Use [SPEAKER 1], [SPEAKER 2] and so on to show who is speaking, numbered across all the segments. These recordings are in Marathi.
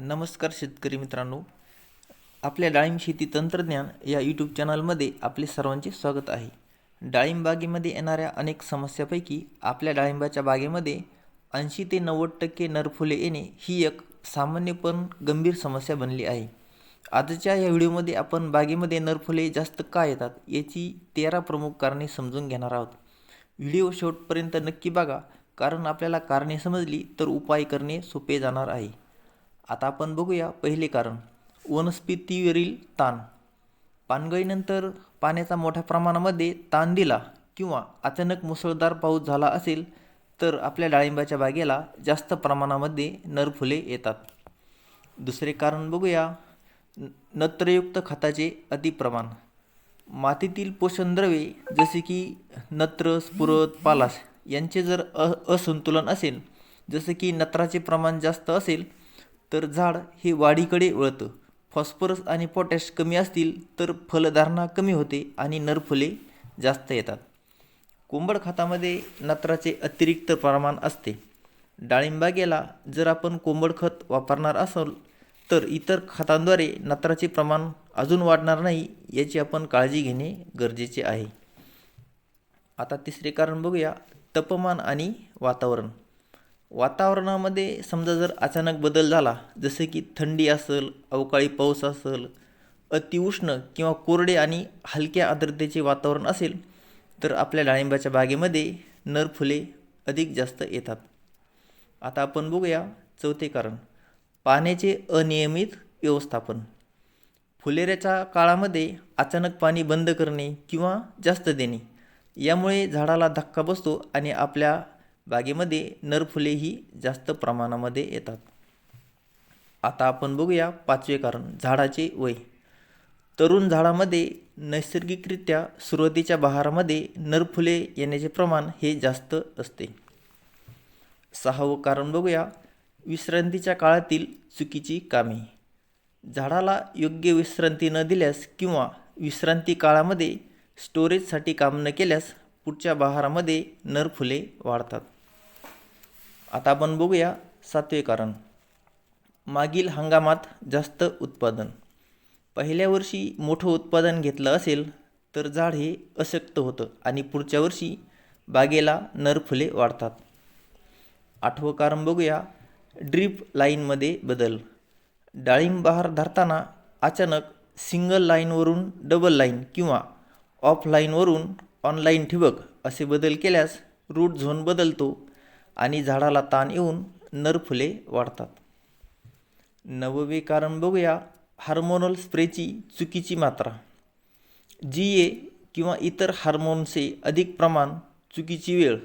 [SPEAKER 1] नमस्कार शेतकरी मित्रांनो. आपल्या डाळिंब शेती तंत्रज्ञान या यूट्यूब चॅनलमध्ये आपले सर्वांचे स्वागत आहे. डाळिंब बागेमध्ये येणाऱ्या अनेक समस्यापैकी आपल्या डाळिंबाच्या बागेमध्ये ऐंशी ते नव्वद टक्के नरफुले येणे ही एक सामान्य पण गंभीर समस्या बनली आहे. आजच्या या व्हिडिओमध्ये आपण बागेमध्ये नरफुले जास्त का येतात याची तेरा प्रमुख कारणे समजून घेणार आहोत. व्हिडिओ शेवटपर्यंत नक्की बघा कारण आपल्याला कारणे समजली तर उपाय करणे सोपे जाणार आहे. आता आपण बघूया पहिले कारण. वनस्पतीवरील ताण. पानगळीनंतर पाण्याचा मोठ्या प्रमाणामध्ये ताण दिला किंवा अचानक मुसळधार पाऊस झाला असेल तर आपल्या डाळिंबाच्या बागेला जास्त प्रमाणामध्ये नरफुले येतात. दुसरे कारण बघूया. नत्रयुक्त खताचे अतिप्रमाण. मातीतील पोषण द्रव्ये जसे की नत्र स्फुरद पालास यांचे जर अ असंतुलन असेल जसे की नत्राचे प्रमाण जास्त असेल तर झाड हे वाढीकडे वळतं. फॉस्फरस आणि पोटॅश कमी असतील तर फलधारणा कमी होते आणि नरफुले जास्त येतात. कोंबड खतामध्ये नत्राचे अतिरिक्त प्रमाण असते. डाळिंबागेला जर आपण कोंबड खत वापरणार असाल तर इतर खतांद्वारे नत्राचे प्रमाण अजून वाढणार नाही याची आपण काळजी घेणे गरजेचे आहे. आता तिसरे कारण बघूया तापमान आणि वातावरण. वातावरणामध्ये समजा जर अचानक बदल झाला जसे की थंडी असेल अवकाळी पाऊस असेल अतिउष्ण किंवा कोरडे आणि हलक्या आर्द्रतेचे वातावरण असेल तर आपल्या डाळिंबाच्या बागेमध्ये नर फुले अधिक जास्त येतात. आता आपण बघूया चौथे कारण पाण्याचे अनियमित व्यवस्थापन. फुलेऱ्याच्या काळामध्ये अचानक पाणी बंद करणे किंवा जास्त देणे यामुळे झाडाला धक्का बसतो आणि आपल्या बागेमध्ये नरफुलेही जास्त प्रमाणामध्ये येतात. आता आपण बघूया पाचवे कारण झाडाचे वय. तरुण झाडामध्ये नैसर्गिकरित्या सुरुवातीच्या बहारामध्ये नरफुले येण्याचे प्रमाण हे जास्त असते. सहावं कारण बघूया विश्रांतीच्या काळातील चुकीची कामे. झाडाला योग्य विश्रांती न दिल्यास किंवा विश्रांती काळामध्ये स्टोरेजसाठी काम न केल्यास पुढच्या बहारामध्ये नरफुले वाढतात. आता आपण बघूया सातवे कारण. मागील हंगामात जास्त उत्पादन. पहिल्या वर्षी मोठं उत्पादन घेतलं असेल तर झाड हे अशक्त होतं आणि पुढच्या वर्षी बागेला नरफुले वाढतात. आठवं कारण बघूया ड्रीप लाईनमध्ये बदल. डाळिंब बहार धरताना अचानक सिंगल लाईनवरून डबल लाईन किंवा ऑफलाईनवरून ऑनलाईन ठिबक असे बदल केल्यास रूट झोन बदलतो आणि झाडाला ताण येऊन नर फुले वाढतात. नववे कारण बघूया हार्मोनल स्प्रेची चुकीची मात्रा. जी ए किंवा इतर हार्मोन्सचे अधिक प्रमाण चुकीची वेळ.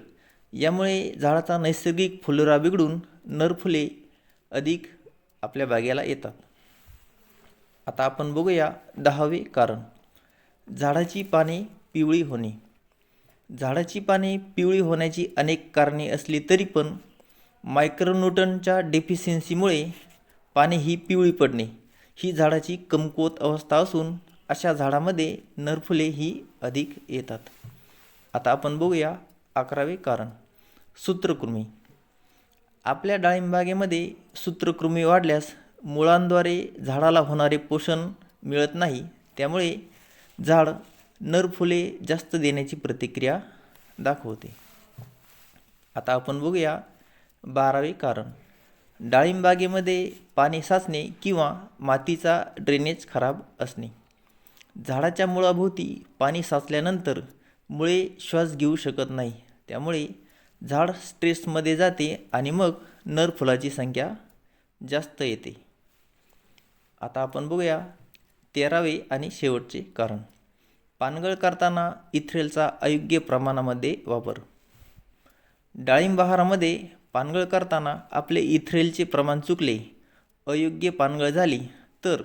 [SPEAKER 1] यामुळे झाडाचा नैसर्गिक फुलोरा बिघडून नरफुले अधिक आपल्या बागेला येतात. आता आपण बघूया दहावे कारण. झाडाची पाने पिवळी होणे. झाडाची पाने पिवळी होण्याची अनेक कारणे असली तरी पण मायक्रोन्यूटनच्या डेफिशियन्सीमुळे पाने ही पिवळी पडणे ही झाडाची कमकुवत अवस्था असून अशा झाडामध्ये नरफुले ही अधिक येतात. आता आपण बघूया अकरावे कारण सूत्रकृमी. आपल्या डाळिंबागेमध्ये सूत्रकृमी वाढल्यास मुळांद्वारे झाडाला होणारे पोषण मिळत नाही त्यामुळे झाड नर फुले जास्त देण्याची प्रतिक्रिया दाखवते. आता आपण बघूया बारावे कारण. डाळिंबागेमध्ये पाणी साचणे किंवा मातीचा ड्रेनेज खराब असणे. झाडाच्या मुळाभोवती पाणी साचल्यानंतर मुळे श्वास घेऊ शकत नाही. त्यामुळे झाड स्ट्रेसमध्ये जाते आणि मग नर फुलाची संख्या जास्त येते. आता आपण बघूया तेरावे आणि शेवटचे कारण. पानगळ करताना इथ्रेलचा अयोग्य प्रमाणामध्ये वापर. डाळिंब बहारामध्ये पानगळ करताना आपले इथ्रेलचे प्रमाण चुकले अयोग्य पानगळ झाली तर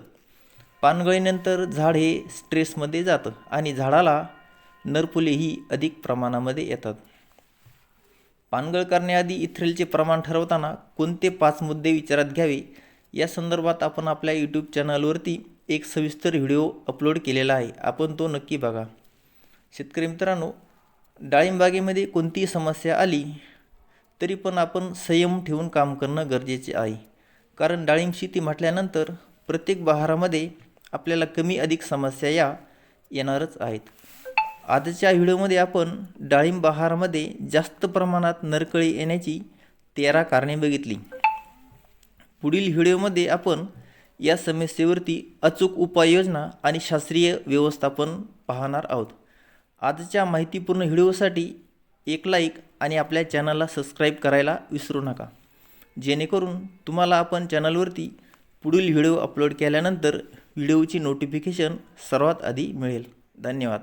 [SPEAKER 1] पानगळीनंतर झाड हे स्ट्रेसमध्ये जातं आणि झाडाला नरफुलेही अधिक प्रमाणामध्ये येतात. पानगळ करण्याआधी इथ्रेलचे प्रमाण ठरवताना कोणते पाच मुद्दे विचारात घ्यावे या संदर्भात आपण आपल्या यूट्यूब चॅनलवरती एक सविस्तर व्हिडिओ अपलोड केलेला आहे. आपण तो नक्की बघा. शेतकरी मित्रांनो डाळिंबागेमध्ये कोणतीही समस्या आली तरी पण आपण संयम ठेवून काम करणं गरजेचे आहे. कारण डाळिंब शेती म्हटल्यानंतर प्रत्येक बहारामध्ये आपल्याला कमी अधिक समस्या या येणारच आहेत. आजच्या व्हिडिओमध्ये आपण डाळिंब बहारामध्ये जास्त प्रमाणात नरकळी येण्याची तेरा कारणे बघितली. पुढील व्हिडिओमध्ये आपण या समस्येवरती अचूक उपाययोजना आणि शास्त्रीय व्यवस्थापन पाहणार आहोत. आजच्या माहितीपूर्ण व्हिडिओसाठी एक लाईक आणि आपल्या चॅनलला सबस्क्राईब करायला विसरू नका. जेणेकरून तुम्हाला आपण चॅनलवरती पुढील व्हिडिओ अपलोड केल्यानंतर व्हिडिओची नोटिफिकेशन सर्वात आधी मिळेल. धन्यवाद.